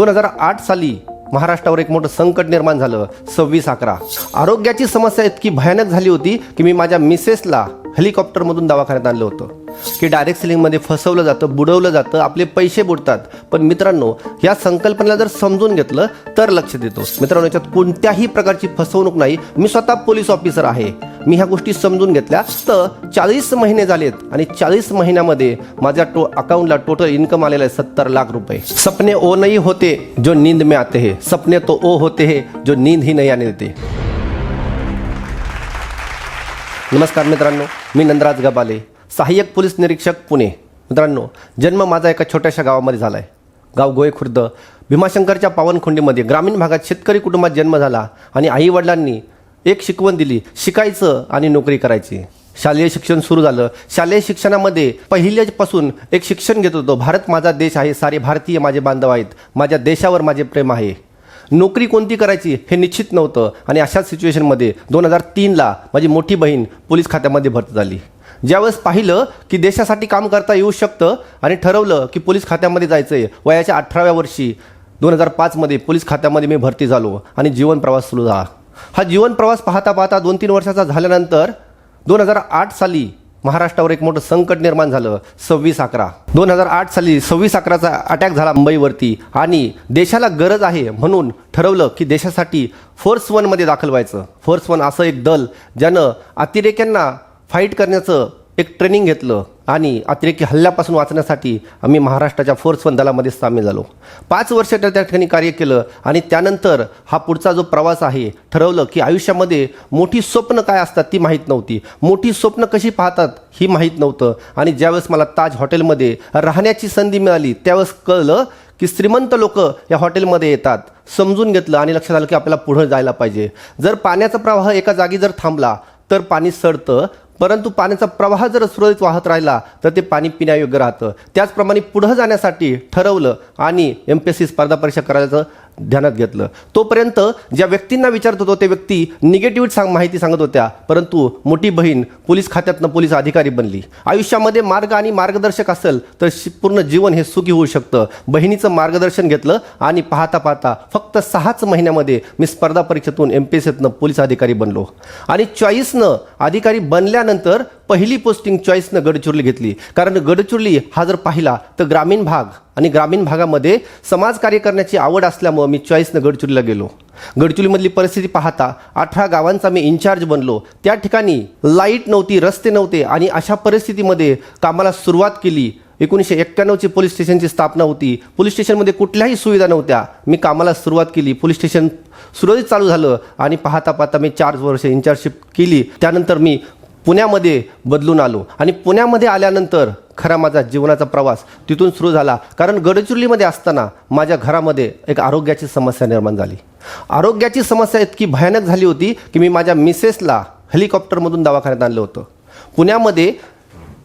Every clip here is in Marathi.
दोन हजार आठ साली महाराष्ट्रावर एक मोठं संकट निर्माण झालं सव्वीस अकरा. आरोग्याची समस्या इतकी भयानक झाली होती की मी माझ्या मिसेसला हेलिकॉप्टरमधून दवाखान्यात आणलं होतं. की डायरेक्ट सेलिंगमध्ये फसवलं जातं बुडवलं जातं आपले पैसे बुडतात. पण मित्रांनो या संकल्पनेला जर समजून घेतलं तर लक्ष देतो. मित्रांनो याच्यात कोणत्याही प्रकारची फसवणूक नाही. मी स्वतः पोलीस ऑफिसर आहे. मी ह्या गोष्टी समजून घेतल्या. तर चाळीस महिने झालेत आणि चाळीस महिन्यामध्ये माझ्या टो अकाउंटला टोटल इन्कम आलेलं आहे सत्तर लाख रुपये. सपने ओ नाही होते जो नींद में आते हे. सपने तो ओ होते हे जो नींद ही नाही आने देते. नमस्कार मित्रांनो मी नंदराज गबाले सहाय्यक पोलीस निरीक्षक पुणे. मित्रांनो जन्म माझा एका छोट्याशा गावामध्ये झाला आहे गाव गोय खुर्द भीमाशंकरच्या पावनखुंडीमध्ये. ग्रामीण भागात शेतकरी कुटुंबात जन्म झाला आणि आईवडिलांनी एक शिकवण दिली शिकायचं आणि नोकरी करायची. शालेय शिक्षण सुरू झालं. शालेय शिक्षणामध्ये पहिल्यापासून एक शिक्षण घेत होतो. भारत माझा देश आहे सारे भारतीय माझे बांधव आहेत. माझ्या देशावर माझे प्रेम आहे. नोकरी कोणती करायची हे निश्चित नव्हतं आणि अशाच सिच्युएशनमध्ये दोन हजार तीनला माझी मोठी बहीण पोलीस खात्यामध्ये भरती झाली. ज्यावेळेस पाहिलं की देशासाठी काम करता येऊ शकतं आणि ठरवलं की पोलीस खात्यामध्ये जायचं आहे वयाच्या अठराव्या वर्षी दोन हजार पाचमध्ये पोलीस खात्यामध्ये मी भरती झालो आणि जीवन प्रवास सुरू झाला. हा जीवन प्रवास पाहता पाहता दोन तीन वर्षाचा झाल्यानंतर दोन हजार आठ साली महाराष्ट्रावर एक मोठं संकट निर्माण झालं सव्वीस अकरा. दोन हजार आठ साली सव्वीस अकराचा अटॅक झाला मुंबईवरती आणि देशाला गरज आहे म्हणून ठरवलं की देशासाठी फोर्स वनमध्ये दाखल व्हायचं. फोर्स वन असं एक दल ज्यानं अतिरेक्यांना फाईट करण्याचं एक ट्रेनिंग घेतलं. आणि अतिरेकी हल्ल्यापासून वाचण्यासाठी आम्ही महाराष्ट्राच्या फोर्स वन दलामध्ये सामील झालो. पाच वर्ष त्या ठिकाणी कार्य केलं आणि त्यानंतर हा पुढचा जो प्रवास आहे ठरवलं की आयुष्यामध्ये मोठी स्वप्न काय असतात ती माहीत नव्हती. मोठी स्वप्न कशी पाहतात ही माहीत नव्हतं. आणि ज्यावेळेस मला ताज हॉटेलमध्ये राहण्याची संधी मिळाली त्यावेळेस कळलं की श्रीमंत लोक या हॉटेलमध्ये येतात. समजून घेतलं आणि लक्षात आलं की आपल्याला पुढं जायला पाहिजे. जर पाण्याचा प्रवाह एका जागी जर थांबला तर पाणी सडतं परंतु पाण्याचा प्रवाह जर सुरळीत वाहत राहिला तर ते पाणी पिण्यायोग्य राहतं. त्याचप्रमाणे पुढं जाण्यासाठी ठरवलं आणि एम पी एस सी स्पर्धा परीक्षा करायचं ध्यानात घेतलं. तोपर्यंत ज्या व्यक्तींना विचारत होतो ते व्यक्ती निगेटिव्ह सांग माहिती सांगत होत्या. परंतु मोठी बहीण पोलीस खात्यातनं पोलीस अधिकारी बनली. आयुष्यामध्ये मार्ग आणि मार्गदर्शक असेल तर पूर्ण जीवन हे सुखी होऊ शकतं. बहिणीचं मार्गदर्शन घेतलं आणि पाहता पाहता फक्त सहाच महिन्यामध्ये मी स्पर्धा परीक्षेतून एम पी एस पोलीस अधिकारी बनलो. आणि चॉईसनं अधिकारी बनल्यानंतर पहिली पोस्टिंग चॉईसनं गडचिरोली घेतली. कारण गडचिरोली हा जर पाहिला तर ग्रामीण भाग आणि ग्रामीण भागामध्ये समाजकार्य करण्याची आवड असल्यामुळं मी चॉईसनं गडचिरोलीला गेलो. गडचिरोलीमधली परिस्थिती पाहता अठरा गावांचा मी इन्चार्ज बनलो. त्या ठिकाणी लाइट नव्हती रस्ते नव्हते आणि अशा परिस्थितीमध्ये कामाला सुरुवात केली. एकोणीसशे एक्क्याण्णवची पोलीस स्टेशनची स्थापना होती. पोलीस स्टेशनमध्ये कुठल्याही सुविधा नव्हत्या. मी कामाला सुरुवात केली. पोलीस स्टेशन सुरळीत चालू झालं आणि पाहता पाहता मी चार वर्ष इन्चार्जशिप केली. त्यानंतर मी पुण्यामध्ये बदलून आलो. आणि पुण्यामध्ये आल्यानंतर खरा माझा जीवनाचा प्रवास तिथून सुरू झाला. कारण गडचिरोलीमध्ये असताना माझ्या घरामध्ये एक आरोग्याची समस्या निर्माण झाली. आरोग्याची समस्या इतकी भयानक झाली होती की मी माझ्या मिसेसला हेलिकॉप्टरमधून दवाखान्यात आणलं होतं. पुण्यामध्ये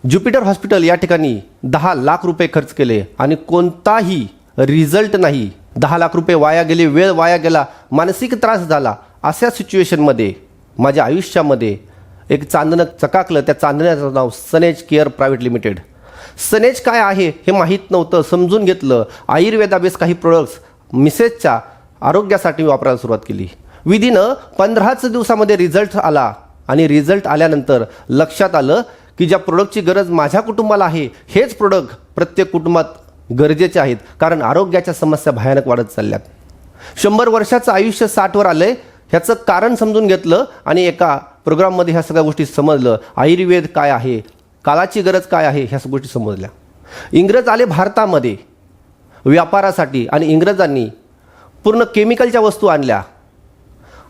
ज्युपिटर हॉस्पिटल या ठिकाणी दहा लाख रुपये खर्च केले आणि कोणताही रिझल्ट नाही. दहा लाख रुपये वाया गेले वेळ वाया गेला मानसिक त्रास झाला अशा सिच्युएशनमध्ये माझ्या आयुष्यामध्ये एक चांदणं चकाकलं त्या चांदण्याचं नाव Sanej care private limited. Sanej काय आहे हे माहीत नव्हतं समजून घेतलं. आयुर्वेदाबेस काही प्रोडक्ट्स मिसेसच्या आरोग्यासाठी वापरायला सुरुवात केली. विधीनं पंधराच दिवसामध्ये रिझल्ट आला आणि रिझल्ट आल्यानंतर लक्षात आलं की ज्या प्रोडक्टची गरज माझ्या कुटुंबाला आहे हेच प्रोडक्ट प्रत्येक कुटुंबात गरजेचे आहेत कारण आरोग्याच्या समस्या भयानक वाढत चालल्यात. शंभर वर्षाचं आयुष्य साठवर आलंय ह्याचं कारण समजून घेतलं आणि एका प्रोग्राममध्ये ह्या सगळ्या गोष्टी समजलं. आयुर्वेद काय आहे? काळाची गरज काय आहे? ह्या गोष्टी समजल्या. इंग्रज आले भारतामध्ये व्यापारासाठी आणि इंग्रजांनी पूर्ण केमिकलच्या वस्तू आणल्या.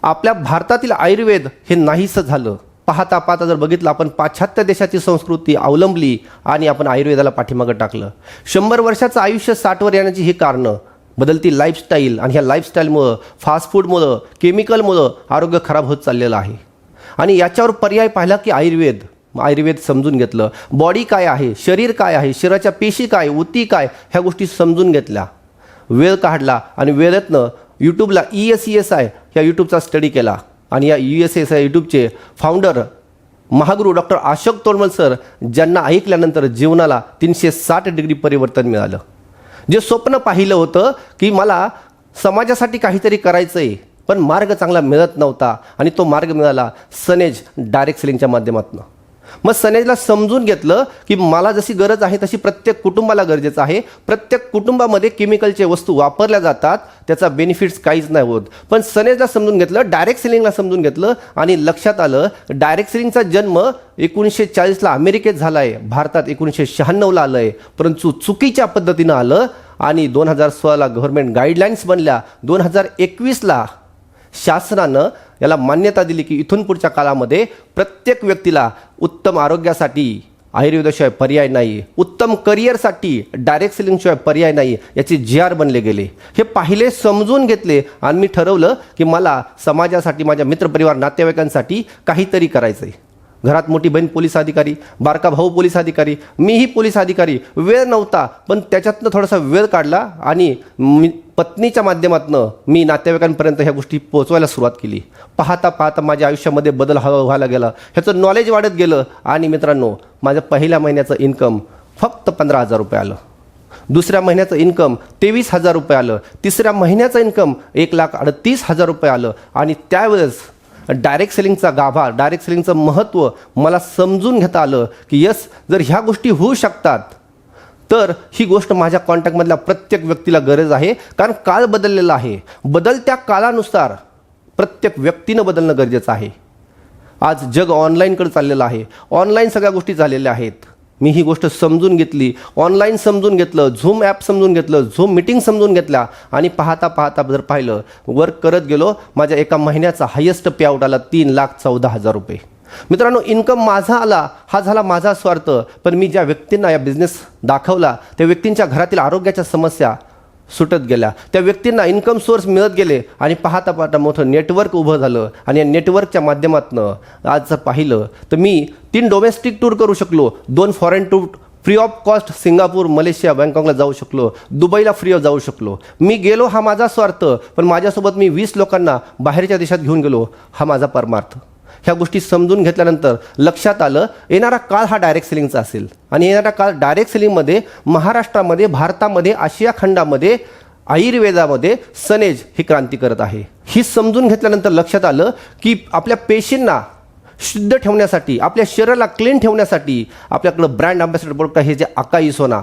आपल्या भारतातील आयुर्वेद हे नाहीसं झालं. पाहता पाहता जर बघितलं आपण पाश्चात्य देशाची संस्कृती अवलंबली आणि आपण आयुर्वेदाला पाठीमागं टाकलं. शंभर वर्षाचं आयुष्य साठवर येण्याची ही कारणं बदलती लाईफस्टाईल आणि ह्या लाईफस्टाईलमुळं फास्ट फूडमुळं केमिकलमुळं आरोग्य खराब होत चाललेलं आहे. आणि याच्यावर पर्याय पाहिला की आयुर्वेद आयुर्वेद समजून घेतलं. बॉडी काय आहे? शरीर काय आहे? शरीराच्या पेशी काय? उती काय? ह्या गोष्टी समजून घेतल्या. वेळ काढला आणि वेळेतनं यूट्यूबला E S E S I या यूट्यूबचा स्टडी केला. आणि या यू एस एस आय यूट्यूबचे फाउंडर महागुरू डॉक्टर अशोक तोलमल सर ज्यांना ऐकल्यानंतर जीवनाला तीनशे साठ डिग्री परिवर्तन मिळालं. जे स्वप्न पाहिलं होतं की मला समाजासाठी काहीतरी करायचं आहे पण मार्ग चांगला मिळत नव्हता आणि तो मार्ग मिळाला सनेज डायरेक्ट सेलिंगच्या माध्यमातून. मग सनेजला समजून घेतलं की मला जशी गरज आहे तशी प्रत्येक कुटुंबाला गरजेचं आहे. प्रत्येक कुटुंबामध्ये केमिकलचे वस्तू वापरल्या जातात त्याचा बेनिफिट्स काहीच नाही होत. पण सनेजला समजून घेतलं डायरेक्ट सेलिंगला समजून घेतलं आणि लक्षात आलं डायरेक्ट सेलिंगचा जन्म एकोणीसशे चाळीसला अमेरिकेत झाला आहे भारतात एकोणीसशे शहाण्णवला आलं आहे परंतु चुकीच्या पद्धतीनं आलं आणि दोन हजार सोळाला गव्हर्नमेंट गाईडलाईन्स बनल्या. दोन हजार एकवीसला शासनानं याला मान्यता दिली की इथून पुढच्या काळामध्ये प्रत्येक व्यक्तीला उत्तम आरोग्यासाठी आयुर्वेदाशिवाय पर्याय नाही उत्तम करिअरसाठी डायरेक्ट सेलिंगशिवाय पर्याय नाही याचे जी आर बनले गेले. हे पाहिले समजून घेतले आणि मी ठरवलं की मला समाजासाठी माझ्या मित्रपरिवार नातेवाईकांसाठी काहीतरी करायचं आहे घरात मोठी बहीण पोलीस अधिकारी बारका भाऊ पोलीस अधिकारी मीही पोलीस अधिकारी. वेळ नव्हता पण त्याच्यातनं थोडासा वेळ काढला आणि मी पत्नीच्या माध्यमातनं मी नातेवाईकांपर्यंत ह्या गोष्टी पोहोचवायला सुरुवात केली. पाहता पाहता माझ्या आयुष्यामध्ये बदल हवा व्हायला गेला. ह्याचं नॉलेज वाढत गेलं आणि मित्रांनो माझ्या पहिल्या महिन्याचं इन्कम फक्त पंधरा हजार रुपये आलं. दुसऱ्या महिन्याचं इन्कम तेवीस हजार रुपये आलं. तिसऱ्या महिन्याचं इन्कम एक लाख अडतीस हजार रुपये आलं. आणि त्यावेळेस डायरेक्ट सेलिंगचा गाभा डायरेक्ट सेलिंगचं महत्त्व मला समजून घेता आलं की यस जर ह्या गोष्टी होऊ शकतात तर ही गोष्ट माझ्या कॉन्टॅक्टमधल्या प्रत्येक व्यक्तीला गरज आहे. कारण काळ बदललेला आहे. बदलत्या काळानुसार प्रत्येक व्यक्तीनं बदलणं गरजेचं आहे. आज जग ऑनलाईनकडे चाललेलं आहे. ऑनलाईन सगळ्या गोष्टी झालेल्या आहेत. मी ही गोष्ट समजून घेतली ऑनलाईन समजून घेतलं झूम ॲप समजून घेतलं झूम मिटिंग समजून घेतल्या आणि पाहता पाहता जर पाहिलं वर्क करत गेलो माझ्या एका महिन्याचा हायेस्ट पे आउट आला तीन लाख चौदा हजार रुपये. मित्रांनो इन्कम माझा आला हा झाला माझा स्वार्थ पण मी ज्या व्यक्तींना या बिझनेस दाखवला त्या व्यक्तींच्या घरातील आरोग्याच्या समस्या सुटत गेल्या. त्या व्यक्तींना इन्कम सोर्स मिळत गेले आणि पाहता पाहता मोठं नेटवर्क उभं झालं आणि या नेटवर्कच्या माध्यमातनं आज जर पाहिलं तर मी तीन डोमेस्टिक टूर करू शकलो दोन foreign tour free of cost Singapore Malaysia बँकॉकला जाऊ शकलो दुबईला फ्री ऑफ जाऊ शकलो. मी गेलो हा माझा स्वार्थ पण माझ्यासोबत मी वीस लोकांना बाहेरच्या देशात घेऊन गेलो हा माझा परमार्थ. ह्या गोष्टी समजून घेतल्यानंतर लक्षात आलं येणारा काळ हा डायरेक्ट सेलिंगचा असेल. आणि येणारा काळ डायरेक्ट सेलिंगमध्ये महाराष्ट्रामध्ये भारतामध्ये आशिया खंडामध्ये आयुर्वेदामध्ये सनेज ही क्रांती करत आहे. ही समजून घेतल्यानंतर लक्षात आलं की आपल्या पेशींना शुद्ध ठेवण्यासाठी आपल्या शरीराला क्लीन ठेवण्यासाठी आपल्याकडं ब्रँड अँबॅसेडर प्रोडक्ट आहे जे अकाई सोना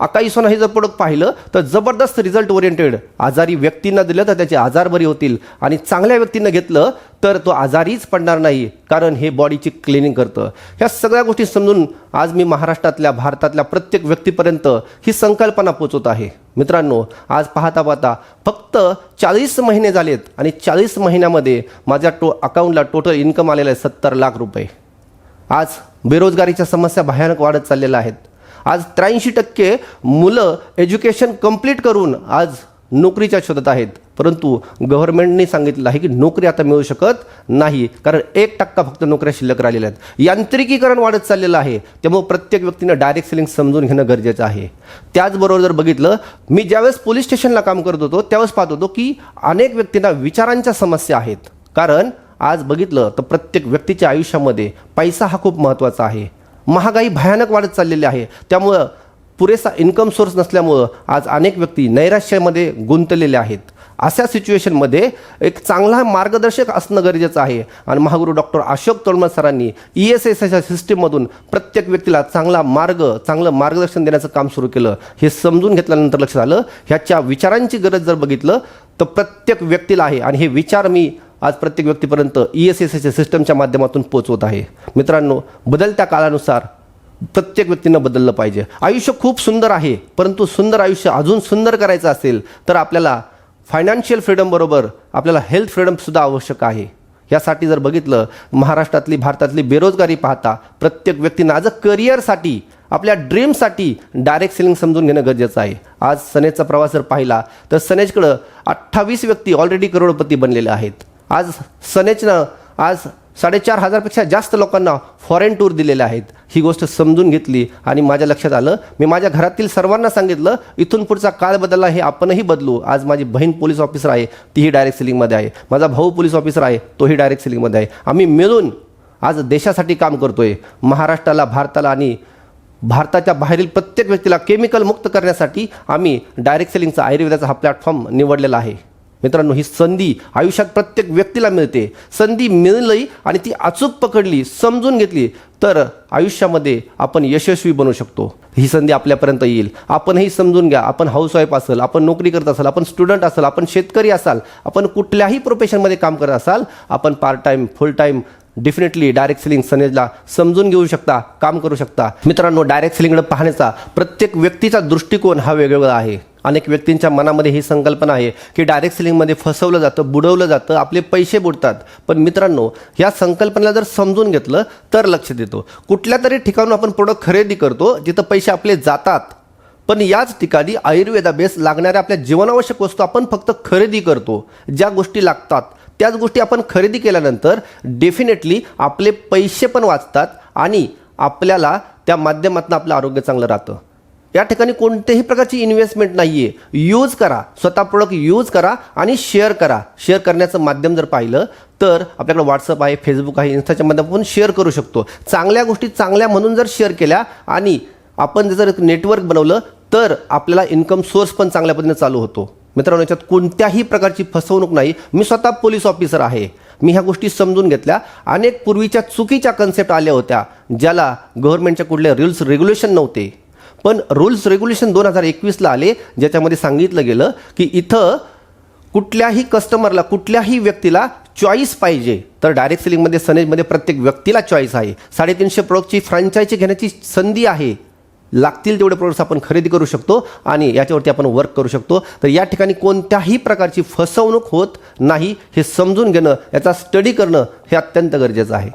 अकाई सोना हे जर प्रोडक्ट पाहिलं तर जबरदस्त रिझल्ट ओरिएंटेड आजारी व्यक्तींना दिलं तर त्याचे आजार बरी होतील. आणि चांगल्या व्यक्तींना घेतलं तर तो आजारीच पडणार नाही कारण हे बॉडीची क्लिनिंग करतं. ह्या सगळ्या गोष्टी समजून आज मी महाराष्ट्रातल्या भारतातल्या प्रत्येक व्यक्तीपर्यंत ही संकल्पना पोचवत आहे. मित्रांनो आज पाहता पाहता फक्त चाळीस महिने झालेत आणि चाळीस महिन्यामध्ये माझ्या टो अकाउंटला टोटल इन्कम आलेलं आहे सत्तर लाख रुपये. आज बेरोजगारीच्या समस्या भयानक वाढत चाललेल्या आहेत. आज त्र्याऐंशी टक्के मुलं एज्युकेशन कंप्लीट करून आज नोकरीच्या शोधात आहेत. परंतु गव्हर्नमेंटने सांगितलं आहे की नोकरी आता मिळू शकत नाही कारण एक टक्का फक्त नोकऱ्या शिल्लक राहिलेल्या आहेत. यांत्रिकीकरण वाढत चाललेलं आहे. त्यामुळे प्रत्येक व्यक्तीनं डायरेक्ट सेलिंग समजून घेणं गरजेचं आहे. त्याचबरोबर जर बघितलं मी ज्यावेळेस पोलीस स्टेशनला काम करत होतो त्यावेळेस पाहत होतो की अनेक व्यक्तींना विचारांच्या समस्या आहेत. कारण आज बघितलं तर प्रत्येक व्यक्तीच्या आयुष्यामध्ये पैसा हा खूप महत्त्वाचा आहे. महागाई भयानक वाढत चाललेली आहे. त्यामुळं पुरेसा इन्कम सोर्स नसल्यामुळं आज अनेक व्यक्ती नैराश्यामध्ये गुंतलेले आहेत. अशा सिच्युएशनमध्ये एक चांगला मार्गदर्शक असणं गरजेचं आहे. आणि महागुरू डॉक्टर अशोक तोळमल सरांनी ई एस एस एसच्या सिस्टीममधून प्रत्येक व्यक्तीला चांगला मार्ग चांगलं मार्गदर्शन देण्याचं काम सुरू केलं. हे समजून घेतल्यानंतर लक्षात आलं. ह्याच्या विचारांची गरज जर बघितलं तर प्रत्येक व्यक्तीला आहे. आणि हे विचार मी आज प्रत्येक व्यक्तीपर्यंत ई एस एस एसच्या सिस्टमच्या माध्यमातून पोचवत आहे. मित्रांनो बदलत्या काळानुसार प्रत्येक व्यक्तीनं बदललं पाहिजे. आयुष्य खूप सुंदर आहे परंतु सुंदर आयुष्य अजून सुंदर करायचं असेल तर आपल्याला फायनान्शियल फ्रीडमबरोबर आपल्याला हेल्थ फ्रीडमसुद्धा आवश्यक आहे. यासाठी जर बघितलं महाराष्ट्रातली भारतातली बेरोजगारी पाहता प्रत्येक व्यक्तीनं आज करिअरसाठी आपल्या ड्रीमसाठी डायरेक्ट सेलिंग समजून घेणं गरजेचं आहे. आज सनेजचा प्रवास जर पाहिला तर सनेजकडं अठ्ठावीस व्यक्ती ऑलरेडी करोडपती बनलेले आहेत. आज सनेचनं आज साडेचार हजारपेक्षा जास्त लोकांना फॉरेन टूर दिलेले आहेत. ही गोष्ट समजून घेतली आणि माझ्या लक्षात आलं. मी माझ्या घरातील सर्वांना सांगितलं इथून पुढचा काळ बदलला हे आपणही बदलू. आज माझी बहीण पोलीस ऑफिसर आहे तीही डायरेक्ट सेलिंगमध्ये आहे. माझा भाऊ पोलीस ऑफिसर आहे तोही डायरेक्ट सेलिंगमध्ये आहे. आम्ही मिळून आज देशासाठी काम करतोय. महाराष्ट्राला भारताला आणि भारताच्या बाहेरील प्रत्येक व्यक्तीला केमिकल मुक्त करण्यासाठी आम्ही डायरेक्ट सेलिंगचा आयुर्वेदाचा हा प्लॅटफॉर्म निवडलेला आहे. मित्रांनो ही संधी आयुष्यात प्रत्येक व्यक्तीला मिळते. संधी मिळली आणि ती अचूक पकडली समजून घेतली तर आयुष्यामध्ये आपण यशस्वी बनू शकतो. ही संधी आपल्यापर्यंत येईल. आपणही समजून घ्या. आपण हाऊसवाईफ असेल आपण नोकरी करत असाल आपण स्टुडंट असाल आपण शेतकरी असाल आपण कुठल्याही प्रोफेशनमध्ये काम करत असाल आपण part time full time definitely direct selling सनेजला समजून घेऊ शकता काम करू शकता. मित्रांनो डायरेक्ट सेलिंगकडे पाहण्याचा प्रत्येक व्यक्तीचा दृष्टिकोन हा वेगवेगळा आहे. अनेक व्यक्तींच्या मनामध्ये ही संकल्पना आहे की डायरेक्ट सेलिंगमध्ये फसवलं जातं बुडवलं जातं आपले पैसे बुडतात. पण मित्रांनो या संकल्पनेला जर समजून घेतलं तर लक्ष देतो. कुठल्या तरी ठिकाणून आपण प्रोडक्ट खरेदी करतो जिथं पैसे आपले जातात. पण याच ठिकाणी आयुर्वेदा बेस लागणाऱ्या आपल्या जीवनावश्यक वस्तू आपण फक्त खरेदी करतो ज्या गोष्टी लागतात. त्याच गोष्टी आपण खरेदी केल्यानंतर डेफिनेटली आपले पैसे पण वाचतात आणि आपल्याला त्या माध्यमातून आपलं आरोग्य चांगलं राहतं. या ठिकाणी कोणत्याही प्रकारची इन्व्हेस्टमेंट नाही आहे यूज करा. स्वतः प्रोडक्ट यूज करा आणि शेअर करा. शेअर करण्याचं माध्यम जर पाहिलं तर आपल्याकडे व्हॉट्सअप आहे फेसबुक आहे इन्स्टाच्या माध्यमातून शेअर करू शकतो. चांगल्या गोष्टी चांगल्या म्हणून जर शेअर केल्या आणि आपण जर नेटवर्क बनवलं तर आपल्याला इन्कम सोर्स पण चांगल्या पद्धतीने चालू होतो. मित्रांनो याच्यात कोणत्याही प्रकारची फसवणूक नाही. मी स्वतः पोलीस ऑफिसर आहे. मी ह्या गोष्टी समजून घेतल्या. अनेक पूर्वीच्या चुकीच्या कन्सेप्ट आल्या होत्या ज्याला गव्हर्नमेंटच्या कुठल्या रुल्स रेग्युलेशन नव्हते. पण रुल्स रेग्युलेशन दोन हजार एकवीसला आले ज्याच्यामध्ये सांगितलं गेलं की इथं कुठल्याही कस्टमरला कुठल्याही व्यक्तीला चॉईस पाहिजे. तर डायरेक्ट सेलिंगमध्ये सनेजमध्ये प्रत्येक व्यक्तीला चॉईस आहे. साडेतीनशे प्रोडक्टची फ्रँचायझी घेण्याची संधी आहे. लागतील तेवढे प्रोडक्ट्स आपण खरेदी करू शकतो आणि याच्यावरती आपण वर्क करू शकतो. तर या ठिकाणी कोणत्याही प्रकारची फसवणूक होत नाही हे समजून घेणं याचा स्टडी करणं हे अत्यंत गरजेचं आहे.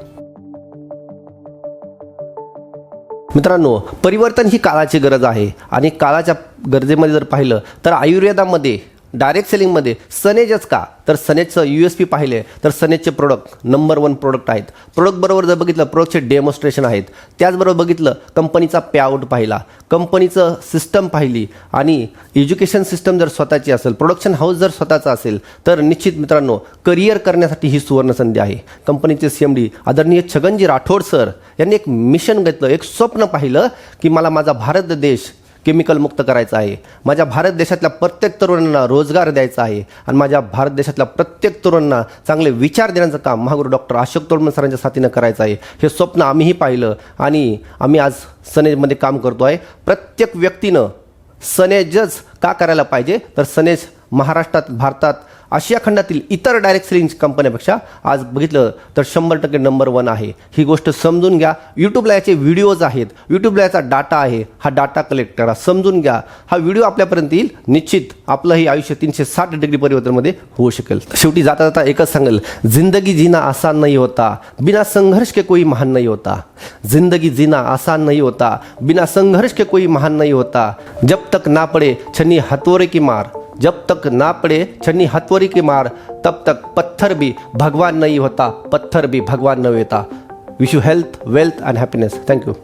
मित्रांनो परिवर्तन ही काळाची गरज आहे आणि काळाच्या गरजेमध्ये जर पाहिलं तर आयुर्वेदामध्ये डायरेक्ट सेलिंगमध्ये सनेजच का? तर सनेजचं यू एस पी पाहिले. तर सनेजचे प्रोडक्ट नंबर वन प्रोडक्ट आहेत. प्रोडक्ट बरोबर जर बघितलं प्रोडक्टचे डेमॉन्स्ट्रेशन आहेत. त्याचबरोबर बघितलं कंपनीचा पेआउट पाहिला. कंपनीचं सिस्टम पाहिली. आणि एज्युकेशन सिस्टम जर स्वतःची असेल प्रोडक्शन हाऊस जर स्वतःचा असेल तर निश्चित मित्रांनो करिअर करण्यासाठी ही सुवर्ण संधी आहे. कंपनीचे सी एम डी आदरणीय छगनजी राठोड सर यांनी एक मिशन घेतलं एक स्वप्न पाहिलं की मला माझा भारत देश केमिकल मुक्त करायचं आहे. माझ्या भारत देशातल्या प्रत्येक तरुणांना रोजगार द्यायचा आहे आणि माझ्या भारत देशातल्या प्रत्येक तरुणांना चांगले विचार देण्याचं काम महागुरू डॉक्टर अशोक तोडमन सरांच्या साथीनं करायचं आहे. हे स्वप्न आम्हीही पाहिलं आणि आम्ही आज सनेजमध्ये काम करतो आहे. प्रत्येक व्यक्तीनं सनेजच का करायला पाहिजे? तर सनेज महाराष्ट्रात भारतात आशिया खंडातील इतर डायरेक्ट सेलिंग कंपन्यापेक्षा आज बघितलं तर शंभर टक्के नंबर वन आहे. ही गोष्ट समजून घ्या. यूट्यूबला याचे व्हिडिओज आहेत. यूट्यूबला याचा डाटा आहे. हा डाटा कलेक्ट करा. समजून घ्या. हा व्हिडिओ आपल्यापर्यंत येईल. निश्चित आपलं हे आयुष्य तीनशे साठ डिग्री परिवर्तनमध्ये होऊ शकेल. शेवटी जाता जाता एकच सांगेल. जिंदगी जीना आसान नाही होता. बिना संघर्ष के कोई महान नाही होता. जिंदगी जीना आसान नाही होता. बिना संघर्ष के कोई महान नाही होता. जब तक ना पड़े छनी हतवरे की मार. जब तक ना पड़े छन्नी हथौड़ी की मार तब तक पत्थर भी भगवान नहीं होता पत्थर भी भगवान नहीं होता। Wish you health wealth and happiness thank you